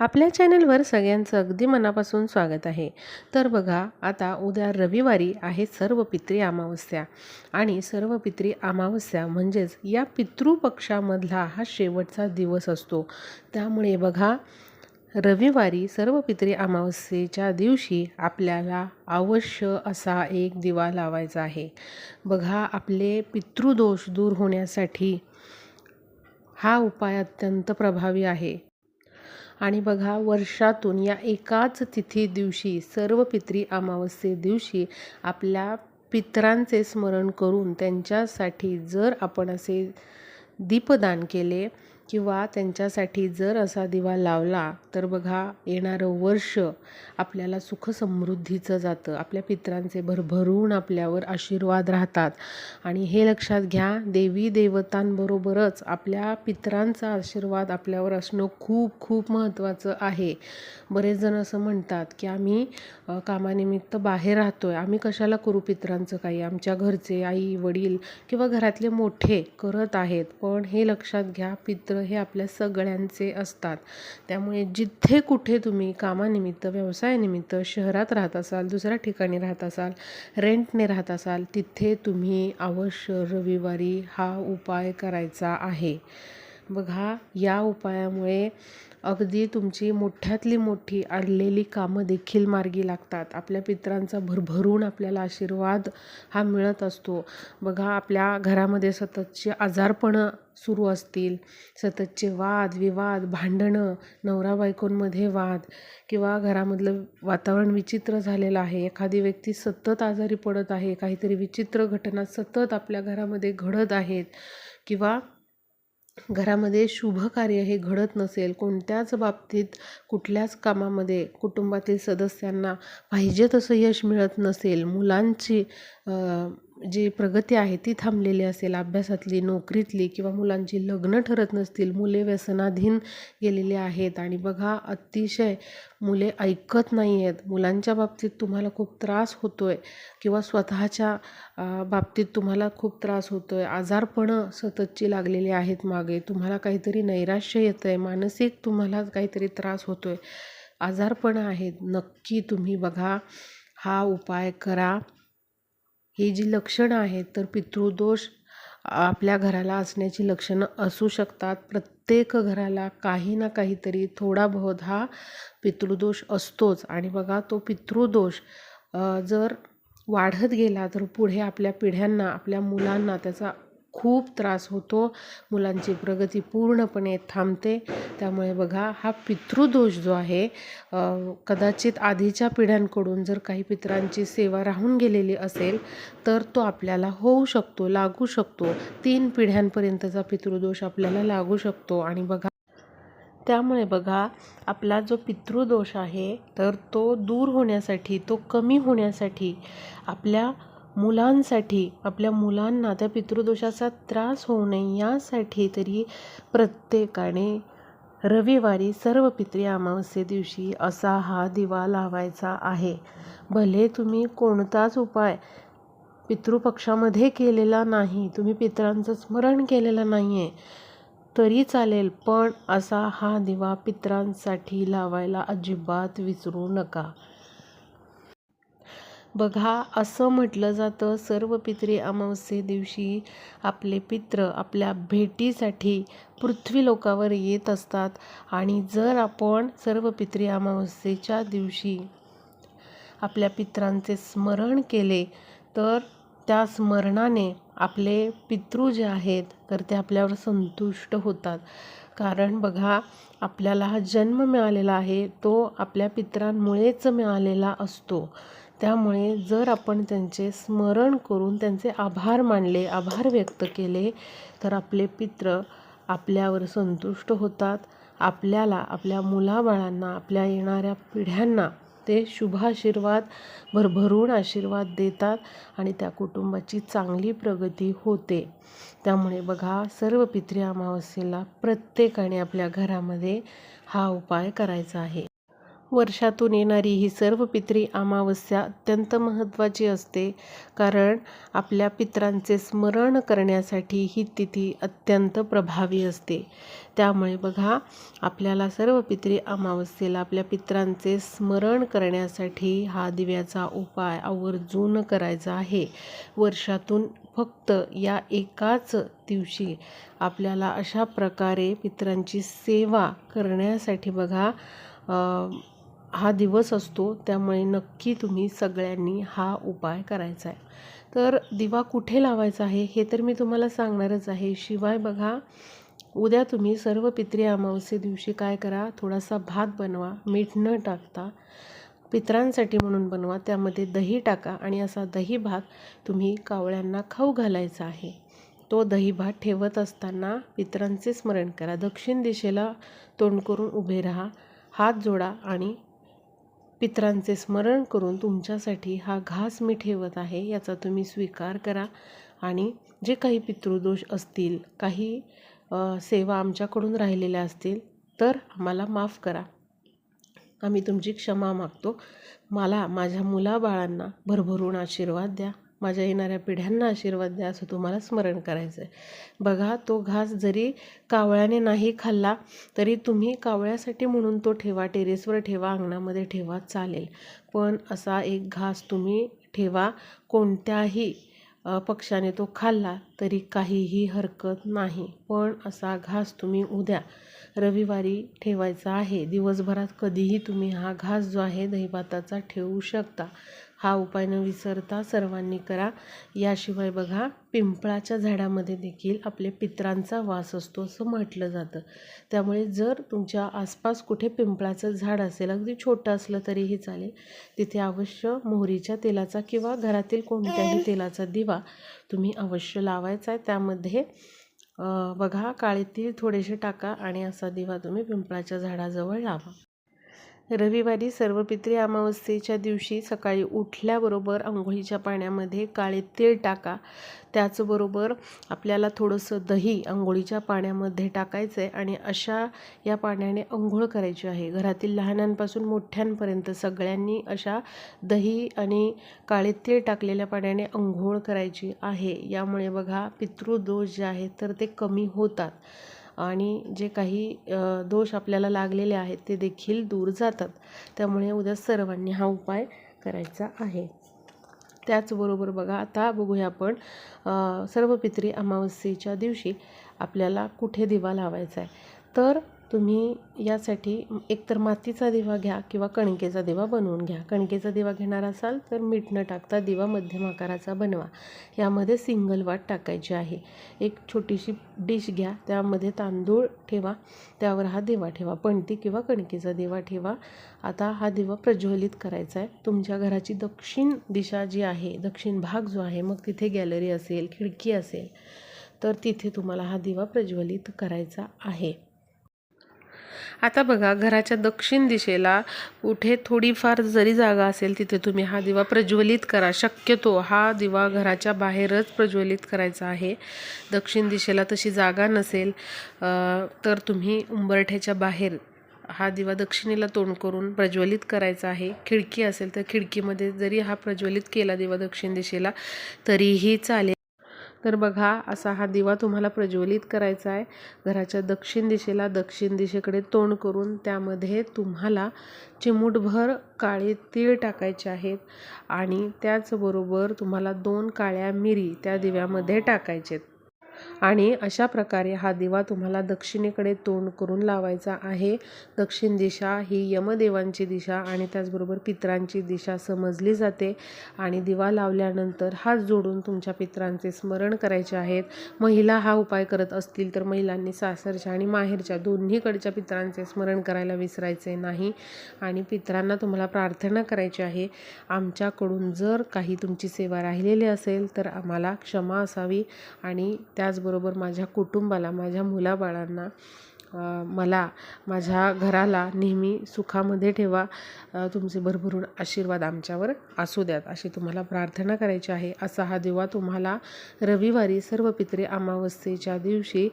आपल्या चॅनलवर सगळ्यांचं अगदी मनापासून स्वागत आहे. तर बघा आता उद्या रविवारी आहे सर्व पित्री अमावस्या. आणि सर्व पित्री अमावस्या म्हणजेच या पितृपक्षामधला हा शेवटचा दिवस असतो. त्यामुळे बघा रविवारी सर्व पितृ अमावस्येच्या दिवशी आपल्याला अवश्य असा एक दिवा लावायचा आहे. बघा आपले पितृदोष दूर होण्यासाठी हा उपाय अत्यंत प्रभावी आहे. आणि बघा वर्षातून या एकाच तिथी दिवशी सर्व पित्री अमावस्ये दिवशी आपल्या पितरांचे स्मरण करून त्यांच्यासाठी जर आपण असे दीपदान केले किंवा त्यांच्यासाठी जर असा दिवा लावला तर बघा येणारं वर्ष आपल्याला सुखसमृद्धीचं जातं. आपल्या पित्रांचे भरभरून आपल्यावर आशीर्वाद राहतात. आणि हे लक्षात घ्या देवी देवतांबरोबरच आपल्या पित्रांचा आशीर्वाद आपल्यावर असणं खूप खूप महत्त्वाचं आहे. बरेच जण असं म्हणतात की आम्ही कामानिमित्त बाहेर राहतो आहे आम्ही कशाला करू पित्रांचं काही? आमच्या घरचे आई वडील किंवा घरातले मोठे करत आहेत. पण हे लक्षात घ्या पित्र हे आपल्या सगळ्यांचे असतात. त्यामुळे जिथे कुठे तुम्ही कामानिमित्त व्यवसायानिमित्त शहरात राहत असाल दुसऱ्या ठिकाणी राहत असाल रेंटने राहत असाल तिथे तुम्ही अवश्य रविवारी हा उपाय करायचा आहे. बघा या उपायामुळे अगदी तुमची मोठ्यातली मोठी अडलेली कामं देखील मार्गी लागतात. आपल्या पित्रांचा भरभरून आपल्याला आशीर्वाद हा मिळत असतो. बघा आपल्या घरामध्ये सततचे आजारपणं सुरू असतील. सततचे वाद विवाद भांडणं नवरा बायकोंमध्ये वाद किंवा घरामधलं वातावरण विचित्र झालेलं आहे. एखादी व्यक्ती सतत आजारी पडत आहे. काहीतरी विचित्र घटना सतत आपल्या घरामध्ये घडत आहेत किंवा घरामध्ये शुभ कार्य हे घडत नसेल कोणत्याच बाबतीत कुठल्याच कामामध्ये कुटुंबातील सदस्यांना पाहिजे तसं यश मिळत नसेल. मुलांची जी प्रगती आहे ती थांबलेली असेल अभ्यासातली नोकरीतली किंवा मुलांची लग्न ठरत नसतील मुले व्यसनाधीन गेलेली आहेत आणि बघा अतिशय मुले ऐकत नाही आहेत मुलांच्या बाबतीत तुम्हाला खूप त्रास होतो आहे किंवा स्वतःच्या बाबतीत तुम्हाला खूप त्रास होतो आहे आजारपणं सततची लागलेली आहेत मागे. तुम्हाला काहीतरी नैराश्य येतं आहे मानसिक तुम्हाला काहीतरी त्रास होतो आहे आजारपणं आहेत. नक्की तुम्ही बघा हा उपाय करा. ही जी लक्षणं आहेत तर पितृदोष आपल्या घराला असण्याची लक्षणं असू शकतात. प्रत्येक घराला काही ना काहीतरी थोडा बहुत हा पितृदोष असतोच. आणि बघा तो पितृदोष जर वाढत गेला तर पुढे आपल्या पिढ्यांना आपल्या मुलांना त्याचा खूप त्रास होतो. मुलांची प्रगती पूर्णपणे थांबते. त्यामुळे बघा हा पितृदोष जो आहे कदाचित आधीच्या पिढ्यांकडून जर काही पितरांची सेवा राहून गेलेली असेल तर तो आपल्याला होऊ शकतो लागू शकतो. तीन पिढ्यांपर्यंतचा पितृदोष आपल्याला लागू शकतो. आणि बघा त्यामुळे बघा आपला जो पितृदोष आहे तर तो दूर होण्यासाठी तो कमी होण्यासाठी आपल्या मुलांसाठी आपल्या मुलांना त्या पितृदोषाचा त्रास होऊ नये यासाठी तरी प्रत्येकाने रविवारी सर्व पित्री अमावस्ये दिवशी असा हा दिवा लावायचा आहे. भले तुम्ही कोणताच उपाय पितृपक्षामध्ये केलेला नाही तुम्ही पितरांचं स्मरण केलेलं नाही आहे तरी चालेल पण असा हा दिवा पितरांसाठी लावायला अजिबात विसरू नका. बघा असं म्हटलं जातं सर्व पितरी अमावस्ये दिवशी आपले पित्र आपल्या भेटीसाठी पृथ्वी लोकावर येत असतात. आणि जर आपण सर्व पितरी अमावस्येच्या दिवशी आपल्या पित्रांचे स्मरण केले तर त्या स्मरणाने आपले पितृ जे आहेत तर ते आपल्यावर संतुष्ट होतात. कारण बघा आपल्याला हा जन्म मिळालेला आहे तो आपल्या पित्रांमुळेच मिळालेला असतो. त्यामुळे जर आपण त्यांचे स्मरण करून त्यांचे आभार मानले आभार व्यक्त केले तर आपले पित्र आपल्यावर संतुष्ट होतात. आपल्याला आपल्या मुलाबाळांना आपल्या येणाऱ्या पिढ्यांना ते शुभाशीर्वाद भरभरून आशीर्वाद देतात आणि त्या कुटुंबाची चांगली प्रगती होते. त्यामुळे बघा सर्व पित्री अमावस्येला प्रत्येकाने आपल्या घरामध्ये हा उपाय करायचा आहे. वर्षातून येणारी ही सर्व पित्री अमावस्या अत्यंत महत्त्वाची असते. कारण आपल्या पितरांचे स्मरण करण्यासाठी ही तिथी अत्यंत प्रभावी असते. त्यामुळे बघा आपल्याला सर्व पित्री अमावस्येला आपल्या पित्रांचे स्मरण करण्यासाठी हा दिव्याचा उपाय आवर्जून करायचा आहे. वर्षातून फक्त या एकाच दिवशी आपल्याला अशा प्रकारे पित्रांची सेवा करण्यासाठी बघा हा दिवस असतो त्यामुळे नक्की तुम्ही सगळ्यांनी हा उपाय करायचा आहे. तर दिवा कुठे लावायचा आहे हे तर मी तुम्हाला सांगणारच आहे. शिवाय बघा उद्या तुम्ही सर्व पित्री अमावस्ये दिवशी काय करा थोडासा भात बनवा मीठ न टाकता पितरांसाठी म्हणून बनवा त्यामध्ये दही टाका आणि असा दही भात तुम्ही कावळ्यांना खाऊ घालायचा आहे. तो दही भात ठेवत असताना पितरांचे स्मरण करा. दक्षिण दिशेला तोंड करून उभे राहा हात जोडा आणि पित्रांचे स्मरण करून तुमच्यासाठी हा घास मी ठेवत आहे याचा तुम्ही स्वीकार करा. आणि जे काही पितृदोष असतील काही सेवा आमच्याकडून राहिलेल्या असतील तर आम्हाला माफ करा. आम्ही तुमची क्षमा मागतो. मला माझ्या मुलाबाळांना भरभरून आशीर्वाद द्या. माझ्या येणाऱ्या पिढ्यांना आशीर्वाद द्या असं तुम्हाला स्मरण करायचं आहे बघा तो घास जरी कावळ्याने नाही खाल्ला तरी तुम्ही कावळ्यासाठी म्हणून तो ठेवा टेरेसवर ठेवा अंगणामध्ये ठेवा चालेल. पण असा एक घास तुम्ही ठेवा कोणत्याही पक्षाने तो खाल्ला तरी काहीही हरकत नाही. पण असा घास तुम्ही उद्या रविवारी ठेवायचा आहे. दिवसभरात कधीही तुम्ही हा घास जो आहे दहीभाताचा ठेवू शकता. हा उपाय न विसरता सर्वांनी करा. याशिवाय बघा पिंपळाच्या झाडामध्ये देखील आपले पित्रांचा वास असतो असं म्हटलं जातं. त्यामुळे जर तुमच्या आसपास कुठे पिंपळाचं झाड असेल अगदी छोटं असलं तरीही चालेल. तिथे अवश्य मोहरीच्या तेलाचा किंवा घरातील कोणत्याही तेलाचा दिवा तुम्ही अवश्य लावायचा आहे. त्यामध्ये बघा काळे तीळ थोडेसे टाका आणि असा दिवा तुम्ही पिंपळाच्या झाडाजवळ लावा. रविवारी सर्व पित्री अमावस्येच्या दिवशी सकाळी उठल्याबरोबर आंघोळीच्या पाण्यामध्ये काळे तेल टाका. त्याचबरोबर आपल्याला थोडंसं दही आंघोळीच्या पाण्यामध्ये टाकायचं आहे आणि अशा या पाण्याने आंघोळ करायची आहे. घरातील लहानांपासून मोठ्यांपर्यंत सगळ्यांनी अशा दही आणि काळे तेल टाकलेल्या पाण्याने आंघोळ करायची आहे. यामुळे बघा पितृदोष जे आहेत तर ते कमी होतात. आणि जे काही दोष आपल्याला लागलेले आहेत ते देखील दूर जातात. त्यामुळे उद्या सर्वांनी हा उपाय करायचा आहे. त्याचबरोबर बघा आता बघूया आपण सर्व पित्री अमावस्येच्या दिवशी आपल्याला कुठे दिवा लावायचा आहे. तर तुम्ही यासाठी एकतर मातीचा दिवा घ्या किंवा कणकेचा दिवा बनवून घ्या. कणकेचा दिवा घेणार असाल तर मीठ न टाकता दिवा मध्यम आकाराचा बनवा. यामध्ये सिंगल वाट टाकायची आहे. एक छोटीशी डिश घ्या. त्यामध्ये तांदूळ ठेवा. त्यावर हा दिवा ठेवा. पणती किंवा कणकेचा दिवा ठेवा. आता हा दिवा प्रज्वलित करायचा आहे. तुमच्या घराची दक्षिण दिशा जी आहे दक्षिण भाग जो आहे मग तिथे गॅलरी असेल खिडकी असेल तर तिथे तुम्हाला हा दिवा प्रज्वलित करायचा आहे. आता बघा घराच्या दक्षिण दिशेला कुठे थोडीफार जरी जागा असेल तिथे तुम्ही हा दिवा प्रज्वलित करा. शक्यतो हा दिवा घराच्या बाहेरच प्रज्वलित करायचा आहे. दक्षिण दिशेला तशी जागा नसेल तर तुम्ही उंबरठ्याच्या बाहेर हा दिवा दक्षिणेला तोंड करून प्रज्वलित करायचा आहे. खिडकी असेल तर खिडकीमध्ये जरी हा प्रज्वलित केला दिवा दक्षिण दिशेला तरीही चालेल. तर बघा असा हा दिवा तुम्हाला प्रज्वलित करायचा आहे. घराच्या दक्षिण दिशेला दक्षिण दिशेकडे तोंड करून त्यामध्ये तुम्हाला चिमूटभर काळे तीळ टाकायचे आहेत आणि त्याचबरोबर तुम्हाला दोन काळ्या मिरी त्या दिव्यामध्ये टाकायचे आहेत आणि अशा प्रकारे हा दिवा तुम्हाला दक्षिणेकडे तोंड करून लावायचा आहे. दक्षिण दिशा ही यमदेवांची दिशा आणि त्याचबरोबर पित्रांची दिशा समजली जाते. आणि दिवा लावल्यानंतर हात जोडून तुमच्या पित्रांचे स्मरण करायचे आहेत. महिला हा उपाय करत असतील तर महिलांनी सासरच्या आणि माहेरच्या दोन्हीकडच्या पित्रांचे स्मरण करायला विसरायचे नाही. आणि पित्रांना तुम्हाला प्रार्थना करायची आहे. आमच्याकडून जर काही तुमची सेवा राहिलेली असेल तर आम्हाला क्षमा असावी आणि त्याचबरोबर माझ्या कुटुंबाला माझ्या मुलाबाळांना मला माझ्या घराला नेहमी सुखामध्ये ठेवा. तुमचे भरभरून आशीर्वाद आमच्यावर असू द्यात. अशी तुम्हाला प्रार्थना करायची आहे. असा हा दिवा तुम्हाला रविवारी सर्व पित्रे अमावस्येच्या दिवशी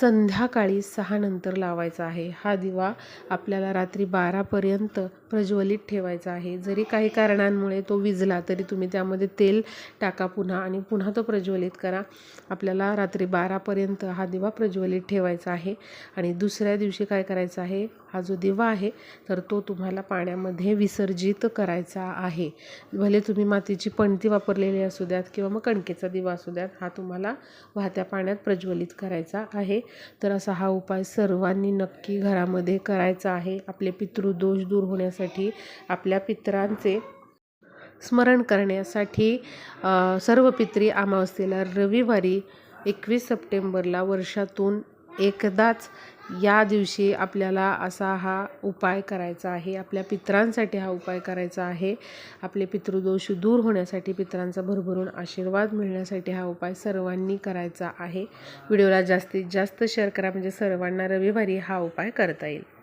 संध्याकाळी सहा नंतर लावायचा आहे. हा दिवा आपल्याला रात्री बारापर्यंत प्रज्वलित ठेवायचा आहे. जरी काही कारणांमुळे तो विजला तरी तुम्ही त्यामध्ये तेल टाका पुन्हा आणि पुन्हा तो प्रज्वलित करा. आपल्याला रात्री बारापर्यंत हा दिवा प्रज्वलित ठेवायचा आहे आणि दुसऱ्या दिवशी काय करायचं आहे? हा जो दिवा आहे तर तो तुम्हाला पाण्यामध्ये विसर्जित करायचा आहे. भले तुम्ही मातीची पणती वापरलेली असू द्यात किंवा मग कणकेचा दिवा असू द्यात हा तुम्हाला वाहत्या पाण्यात प्रज्वलित करायचा आहे. तर असा हा उपाय सर्वांनी नक्की घरामध्ये करायचा आहे. आपले पितृदोष दूर होण्यासाठी आपल्या पितरांचे स्मरण करण्यासाठी सर्व पित्री अमावस्येला रविवारी एकवीस सप्टेंबरला वर्षातून एकदाच या दिवशी आपल्याला असा हा उपाय करायचा आहे. आपल्या पितरांसाठी हा उपाय करायचा आहे. आपले पितृदोष दूर होण्यासाठी पितरांचा भरभरून आशीर्वाद मिळण्यासाठी हा उपाय सर्वांनी करायचा आहे. व्हिडिओला जास्तीत जास्त शेअर करा. म्हणजे सर्वांना रविवारी हा उपाय करता येईल.